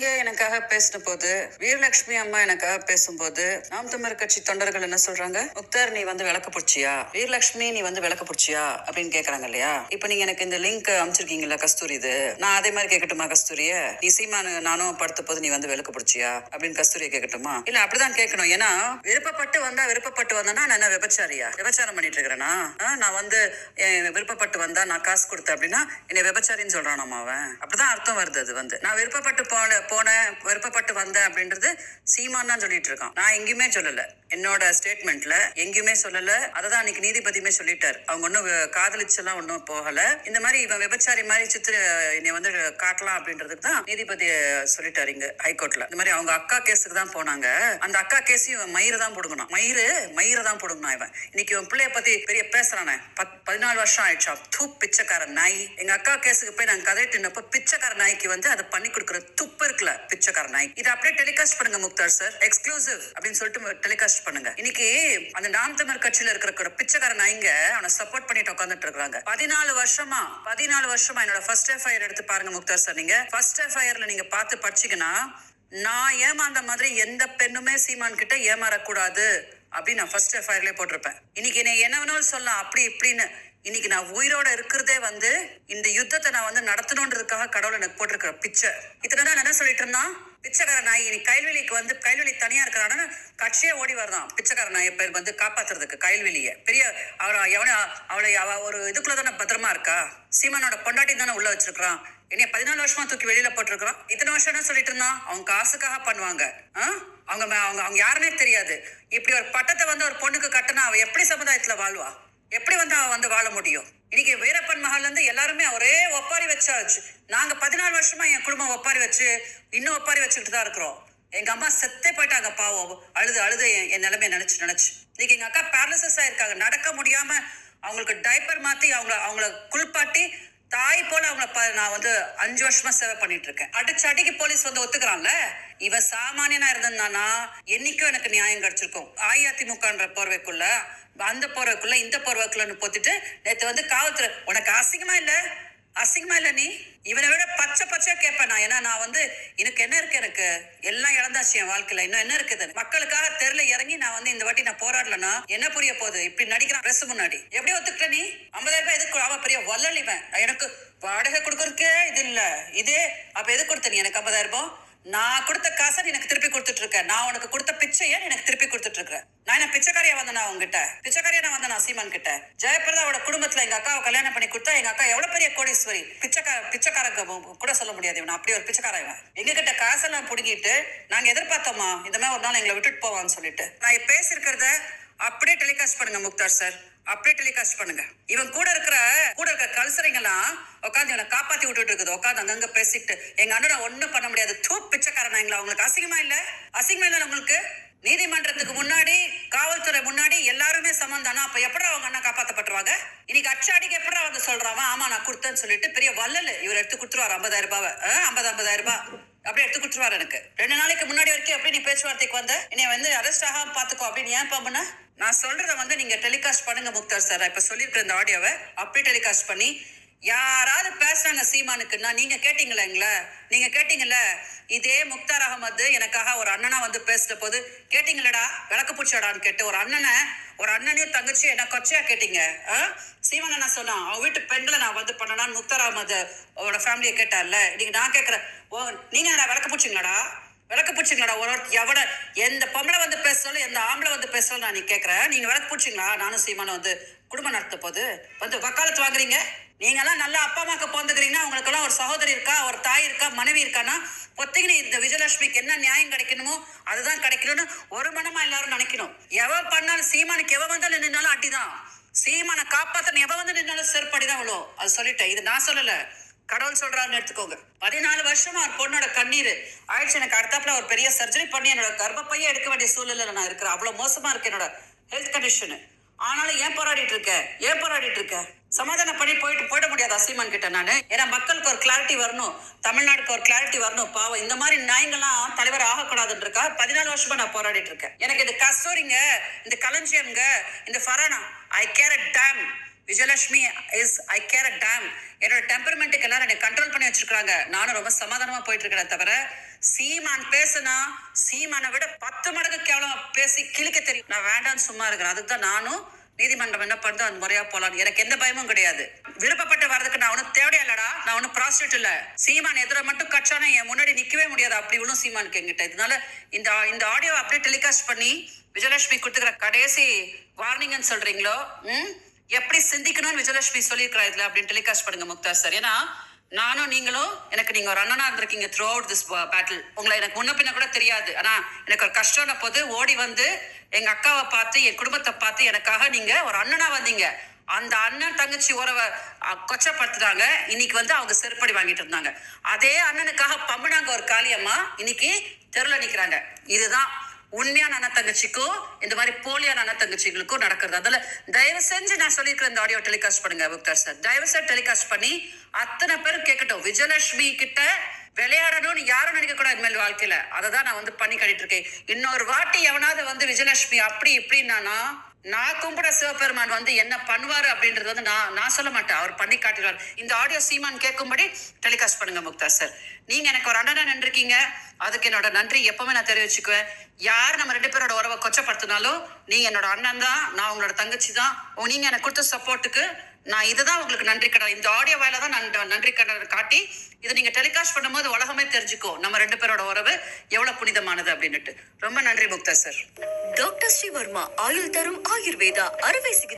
நீங்க எனக்காக பேசின போது வீரலட்சுமி அம்மா எனக்காக பேசும்போது நாம் தமிழர் கட்சி தொண்டர்கள் என்ன சொல்றாங்க? முக்தார் நீ வந்து விளக்க பிடிச்சியா? வீரலட்சுமி நீ வந்து விளக்க பிடிச்சியா? அப்படின்னு கேக்குறாங்க இல்லையா? இப்ப நீங்க எனக்கு இந்த லிங்க் அமைச்சிருக்கீங்கல்ல கஸ்தூரி இது. நான் அதே மாதிரி கேட்கட்டுமா கஸ்தூரிய? நீ சீமானு நானும் படுத்த போது நீ வந்து விளக்க பிடிச்சியா? அப்படின்னு கஸ்தூரிய கேட்கட்டுமா இல்ல அப்படிதான் கேட்கணும் ஏன்னா விருப்பப்பட்டு வந்தா விருப்பப்பட்டு வந்தனா நான் என்ன விபச்சாரியா? விபச்சாரம் பண்ணிட்டு இருக்கிறேனா? நான் வந்து விருப்பப்பட்டு வந்தா நான் காசு கொடுத்தேன் அப்படின்னா என்னை விபச்சாரின்னு சொல்றானாமா அவன்? அப்படிதான் அர்த்தம் வருது அது வந்து. நான் விருப்பப்பட்டு போன போனேன் விருப்பப்பட்டு வந்தேன் அப்படின்றது சீமான் தான் சொல்லிட்டு இருக்கான். நான் எங்கேயுமே சொல்லலை. என்னோட ஸ்டேட்மெண்ட்ல எங்கேயுமே சொல்லல. அததான் அன்னைக்கு நீதிபதியுமே சொல்லிட்டார். அவங்க ஒன்றும் காதலிச்செல்லாம் ஒன்றும் போகல. இந்த மாதிரி இவன் விபச்சாரி மாதிரி சித்திர என்னை வந்து காட்டலாம் அப்படின்றதுக்கு தான் நீதிபதி சொல்லிட்டாரு இங்க ஹைகோர்ட்ல. இந்த மாதிரி அவங்க அக்கா கேஸுக்கு தான் போனாங்க. அந்த அக்கா கேஸையும் இவன் மயிறு தான் போடுங்கணும். மயிறு மயிறு தான் போடுங்கணும் இவன். இன்னைக்கு இவன் பிள்ளைய பத்தி பெரிய பேசுறானே. பத் பதினாலு வருஷம் ஆயிடுச்சா. தூ பிச்சைக்கார நாய். எங்க அக்கா கேஸுக்கு போய் நாங்க கதை தின்னப்ப பிச்சைக்கார நாய்க்கு வந்து அதை பண்ணி கொடுக்குற துப்பு இருக்குல்ல பிச்சைக்கார நாய். இதை அப்படியே டெலிகாஸ்ட் பண்ணுங்க முக்தார் சார் எக்ஸ்க்ளூசிவ் அப்படின்னு சொல்லிட்டு டெலிகாஸ்ட் பண்ணுங்க. இன்னைக்கு அந்த நாம் தமிழ் கட்சியில இருக்கிற பிச்சைக்கார நாய்ங்க அவனை சப்போர்ட் பண்ணிட்டு உட்காந்துட்டு இருக்காங்க பதினாலு வருஷமா பதினாலு வருஷமா என்னோட ஃபர்ஸ்ட் எஃப்ஐஆர் எடுத்து பாருங்க முக்தார் சார் நீங்க. ஃபர்ஸ்ட் எஃப்ஐஆர்ல நீங்க பார்த்து படிச்சீங்கன்னா நான் ஏமாந்த மாதிரி எந்த பெண்ணுமே சீமான் கிட்ட ஏமாறக்கூடாது அப்படின்னு நான் ஃபர்ஸ்ட் எஃப்ஐஆர்லேயே போட்டிருப்பேன். இன்னைக்கு என்னை என்ன வேணாலும் சொல்லலாம் அப்படி இப்படின்னு. இன்னைக்கு நான் உயிரோட இருக்கிறதே வந்து இந்த யுத்தத்தை நான் வந்து நடத்தணுன்றதுக்காக கடவுள் எனக்கு போட்டிருக்கிற பிச்சை. இத்தனை நாள் என்ன சொல்லிட்டு இருந்தான்? பிச்சைக்கார நாய் இனி கைல்வெளிக்கு வந்து கைல்வெளி தனியா இருக்கிறான கட்சியே ஓடி வருதான். பிச்சைக்கார நாயை பேர் வந்து காப்பாத்துறதுக்கு கைல்வெளிய பெரிய அவளை எவன அவளை அவ ஒரு இதுக்குள்ள தானே பத்திரமா இருக்கா? சீமானோட பொண்டாட்டி தானே உள்ள வச்சிருக்கான் என்னைய பதினாலு வருஷமா தூக்கி வெளியில போட்டிருக்கிறான். இத்தனை வருஷம் என்ன சொல்லிட்டு இருந்தான்? அவங்க காசுக்காக பண்ணுவாங்க. ஆ? அவங்க அவங்க அவங்க யாருன்னே தெரியாது. இப்படி ஒரு பட்டத்தை வந்து ஒரு பொண்ணுக்கு கட்டினா அவ எப்படி சமுதாயத்துல வாழ்வா? எப்படி வந்து அவ வந்து வாழ முடியும்? இன்னைக்கு வீரப்பன் மகால்ல இருந்து எல்லாருமே ஒரே ஒப்பாரி வச்சாச்சு. நாங்க பதினாலு வருஷமா என் குடும்பம் ஒப்பாரி வச்சு இன்னும் ஒப்பாரி வச்சுக்கிட்டு தான் இருக்கிறோம். எங்க அம்மா செத்தே போயிட்டாங்க பாவம். அழுது அழுது என் என் நிலைமைய நினைச்சு நினைச்சு. இன்னைக்கு எங்க அக்கா பேரலிசஸ் ஆயிருக்காங்க. நடக்க முடியாம அவங்களுக்கு டைப்பர் மாத்தி அவங்கள அவங்கள குளிப்பாட்டி தாய் போல அவங்கள ப- நான் வந்து அஞ்சு வருஷமா சேவை பண்ணிட்டு இருக்கேன். அடிச்சு அடிக்கு போலீஸ் வந்து ஒத்துக்கிறான்ல? இவன் சாமானியனா இருந்தானா என்னைக்கும் எனக்கு நியாயம் கிடைச்சிருக்கும். அஇஅதிமுகன்ற போர்வைக்குள்ள அந்த போர்வைக்குள்ள இந்த போர்வைக்குள்ளன்னு போத்துட்டு நேற்று வந்து காவல்துறை உனக்கு அசிங்கமா இல்ல? அசிங்கமா இல்ல நீ? இவனை விட பச்சை பச்சையா கேட்பேன் நான். ஏன்னா நான் வந்து எனக்கு என்ன இருக்கு எனக்கு? எல்லாம் இழந்தாச்சு என் வாழ்க்கையில. இன்னும் என்ன இருக்குது? மக்களுக்காக தெருல இறங்கி நான் வந்து இந்த வாட்டி நான் போராடலன்னா என்ன புரிய போகுது? இப்படி நடிக்கிறான் பிரஸ் முன்னாடி. எப்படி ஒத்துக்கிட்ட நீ? ஐம்பதாயிரம் ரூபாய் எதுக்கு? அவன் பெரிய வல்லலிவன் எனக்கு வாடகை கொடுக்கறதுக்கே இது இல்ல. இதே அப்ப எது கொடுத்த நீ? எனக்கு ஐம்பதாயிரம் ரூபாய்? நான் கொடுத்த காசை எனக்கு திருப்பி கொடுத்துட்டு இருக்க நான் உனக்கு கொடுத்த பிச்சையை எனக்கு திருப்பி கொடுத்துட்டு இருக்க நான் என்ன பிச்சைக்காரியா வந்தேனா உங்ககிட்ட பிச்சைக்காரியா நான் வந்தேனா சீமான் கிட்ட ஜெயபிரதாவோட குடும்பத்துல எங்க அக்காவை கல்யாணம் பண்ணி கொடுத்தா எங்க அக்கா எவ்வளவு பெரிய கோடீஸ்வரி? பிச்சைக்கார பிச்சைக்காரங்க கூட சொல்ல முடியாது இவன். அப்படி ஒரு பிச்சைக்காரன் இவன். எங்க கிட்ட காசெல்லாம் புடுங்கிட்டு நாங்க எதிர்பார்த்தோமா? இந்த மாதிரி ஒரு நாள் எங்களை விட்டுட்டு போவான்னு சொல்லிட்டு. நான் இப்ப பேசியிருக்கிறத அப்படியே டெலிகாஸ்ட் பண்ணுங்க முக்தார் சார் அப்படியே டெலிகாஸ்ட் பண்ணுங்க. இவன் கூட இருக்கிற கூட இருக்கிற கல்சரைங்கெல்லாம் உட்காந்து இவனை காப்பாத்தி விட்டுட்டு இருக்குது. உட்காந்து அங்கங்க பேசிட்டு எங்க அண்ணனை ஒண்ணும் பண்ண முடியாது. தூ பிச்சைக்காரனாங்களா அவங்களுக்கு அசிங்கமா இல்ல? அசிங்கமா இல்ல உங்களுக்கு? நீதிமன்றத்துக்கு முன்னாடி காவல்துறை முன்னாடி எல்லாருமே சமம் தானா? அப்ப எப்படி அவங்க அண்ணா காப்பாத்தப்பட்டுருவாங்க? இன்னைக்கு அச்சாடிக்கு எப்படி வந்து சொல்றான்? ஆமா நான் கொடுத்தேன்னு சொல்லிட்டு பெரிய வள்ளல் இவர் எடுத்து கொடுத்துருவாரு. ஐம்பதாயிரம் ரூபாவை. ஐம்பது ஐம்பதாயிரம் ரூபாய் அப்படியே எடுத்து கொடுத்துருவாரு எனக்கு. ரெண்டு நாளைக்கு முன்னாடி வரைக்கும் எப்படி நீ பேச்சுவார்த்தைக்கு வந்த? என்னை வந்து அரெஸ்ட் ஆகாம பாத்துக்கோ அப்படின்னு ஏன் பாம்புனா? நான் சொல்றத வந்து நீங்க டெலிகாஸ்ட் பண்ணுங்க முக்தார் சார் இப்ப சொல்லியிருக்கிற இந்த ஆடியோவை அப்படியே டெலிகாஸ்ட் பண்ணி யாராவது பேசுறாங்க சீமானுக்குன்னா நீங்க கேட்டீங்களா எங்களை? நீங்க கேட்டீங்கல்ல இதே முக்தார் அகமது எனக்காக ஒரு அண்ணனா வந்து பேசுற போது கேட்டீங்களடா விளக்கு பூச்சாடான்னு கேட்டு ஒரு அண்ணனை ஒரு அண்ணனையும் தங்கச்சி என்ன கொச்சையா கேட்டீங்க? ஆ? சீமான் என்ன சொன்னான் அவ வீட்டு பெண்களை நான் வந்து பண்ணனான்னு முக்தார் அகமது அவரோட ஃபேமிலியை கேட்டார்ல. நீங்க நான் கேட்கிறேன் ஓ நீங்க விளக்கு பூச்சிங்களாடா? விளக்கு பூச்சிங்களா ஒரு ஒருத்தர் எவட எந்த பொம்பளை வந்து பேசுறாலும் எந்த ஆம்பளை வந்து பேசுறாலும் நான் நீ கேட்குறேன் நீங்கள் விளக்கு பூச்சிங்களா? நானும் சீமானும் வந்து குடும்பம் நடத்த போது வந்து வக்காலத்து வாங்குறீங்க? நீங்கெல்லாம் நல்ல அப்பா அம்மாக்கு பிறந்துக்கிறீங்கன்னா உங்களுக்கெல்லாம் ஒரு சகோதரி இருக்கா ஒரு தாய் இருக்கா மனைவி இருக்கான்னா பொத்திக்கினு இந்த விஜயலட்சுமிக்கு என்ன நியாயம் கிடைக்கணுமோ அதுதான் கிடைக்கணும்னு ஒரு மனமா எல்லாரும் நினைக்கணும். எவன் பண்ணாலும் சீமானுக்கு எவன் வந்தாலும் நின்னாலும் தான் சீமானை காப்பாற்றணும் எவன் வந்து நின்னாலும் செருப்படிதான் அவ்வளோ அது சொல்லிட்டேன். இது நான் சொல்லலை. கடவுள் சொல்றாருன்னு எடுத்துக்கோங்க. பதினாலு வருஷமா ஒரு பொண்ணோட கண்ணீர். ஆயிடுச்சு எனக்கு அடுத்தாப்புல ஒரு பெரிய சர்ஜரி பண்ணி என்னோட கர்ப்பப்பையே எடுக்க வேண்டிய சூழ்நிலையில நான் இருக்கிறேன். அவ்வளவு மோசமா இருக்கு என்னோட ஹெல்த் கண்டிஷனு ஆனாலும் ஏன் போராடிட்டு இருக்க? ஏன் போராடிட்டு இருக்க? சமாதானம் பண்ணி போயிட்டு போயிட முடியாது அசீமான் கிட்ட நான். ஏன்னா மக்களுக்கு ஒரு கிளாரிட்டி வரணும். தமிழ்நாடுக்கு ஒரு கிளாரிட்டி வரணும். பாவம் இந்த மாதிரி நாய்ங்கெல்லாம் தலைவர் ஆகக்கூடாதுன்றக்கா பதினாலு வருஷமா நான் போராடிட்டு இருக்கேன். எனக்கு இந்த கஸ்தூரிங்க இந்த களஞ்சியம்ங்க இந்த Farhana I care a damn Vijayalakshmi is I care a damn என்னோட டெம்பர்மெண்ட்டுக்கு எல்லாரும் என்னை கண்ட்ரோல் பண்ணி வச்சிருக்காங்க நானும் ரொம்ப சமாதானமா போயிட்டு இருக்கிறேன் தவிர சீமான் பேசுனா சீமானை விட பத்து மடங்கு கேவலம் பேசி கிழிக்க தெரியும். நான் வேண்டாம்னு சும்மா இருக்கிறேன். அதுக்கு தான் நானும் நீதிமன்றம் என்ன பண்ணுதோ அந்த முறையா போலாம் எனக்கு எந்த பயமும் கிடையாது. விருப்பப்பட்டு வர்றதுக்கு நான் ஒன்னும் தேவையா இல்லடா. நான் ஒன்னும் ப்ராஸ்டியூட் இல்ல. சீமான் எதிர மட்டும் கட்சானா என் முன்னாடி நிக்கவே முடியாது. அப்படி ஒன்றும் சீமானுக்கு எங்கிட்ட இதனால இந்த இந்த ஆடியோ அப்படியே டெலிகாஸ்ட் பண்ணி விஜயலட்சுமி கொடுத்துக்கிற கடைசி வார்னிங்னு சொல்றீங்களோ? ம்? எப்படி சிந்திக்கணும்னு விஜயலட்சுமி சொல்லியிருக்கிறா இதுல அப்படின்னு டெலிகாஸ்ட் பண்ணுங்க முக்தார் சார். ஏன்னா நானும் நீங்களும் எனக்கு நீங்க ஒரு அண்ணனா இருந்திருக்கீங்க த்ரூ அவுட் திஸ் பேட்டில் உங்களை எனக்கு முன்ன பின்ன கூட தெரியாது. ஆனா எனக்கு ஒரு கஷ்டம்ன போது ஓடி வந்து எங்க அக்காவை பார்த்து என் குடும்பத்தை பார்த்து எனக்காக நீங்க ஒரு அண்ணனா வந்தீங்க. அந்த அண்ணன் தங்கச்சி உறவை கொச்சப்படுத்துறாங்க இன்னைக்கு வந்து அவங்க செருப்படி வாங்கிட்டு இருந்தாங்க. அதே அண்ணனுக்காக பம்புனாங்க ஒரு காளியம்மா. இன்னைக்கு தெருல நிக்கிறாங்க. இதுதான் உண்மையான அண்ணன் தங்கச்சிக்கும் இந்த மாதிரி போலியான அண்ணன் தங்கச்சிகளுக்கும் நடக்கிறது. அதுல தயவு செஞ்சு நான் சொல்லியிருக்கிற இந்த ஆடியோ டெலிகாஸ்ட் பண்ணுங்க புக்தார் சார் தயவு செய்து டெலிகாஸ்ட் பண்ணி அத்தனை பேரும் கேட்கட்டும் விஜயலட்சுமி கிட்ட விளையாடணும்னு யாரும் நினைக்க கூடாது இனிமேல் வாழ்க்கையில. அதை தான் நான் வந்து பண்ணி கட்டிட்டு இருக்கேன். இன்னொரு வாட்டி எவனாவது வந்து விஜயலட்சுமி அப்படி இப்படின்னா நான் கும்பிட சிவபெருமான் வந்து என்ன பண்ணுவார் அப்படின்றது வந்து நான் நான் சொல்ல மாட்டேன். அவர் பண்ணி காட்டுகிறார். இந்த ஆடியோ சீமான் கேட்கும்படி டெலிகாஸ்ட் பண்ணுங்க முக்தா சார் நீங்க எனக்கு ஒரு அண்ணனா நின்றுருக்கீங்க. அதுக்கு என்னோட நன்றி. எப்பவுமே நான் தெரிவிச்சுக்குவேன். யார் நம்ம ரெண்டு பேரோட உறவை கொச்சப்படுத்தினாலும் நீங்க என்னோட அண்ணன் தான் நான் உங்களோட தங்கச்சி தான். நீங்க எனக்கு கொடுத்த சப்போர்ட்டுக்கு நான் இதுதான் உங்களுக்கு நன்றி கடன். இந்த ஆடியோ வாயில தான் நான் நன்றி கடன் காட்டி இதை நீங்க டெலிகாஸ்ட் பண்ணும்போது உலகமே தெரிஞ்சுக்கோ நம்ம ரெண்டு பேரோட உறவு எவ்வளவு புனிதமானது அப்படின்னுட்டு. ரொம்ப நன்றி முக்தா சார். டாக்டர் ஸ்ரீவர்மா ஆயுள் தரும் ஆயுர்வேதா அறுவை சிகிச்சை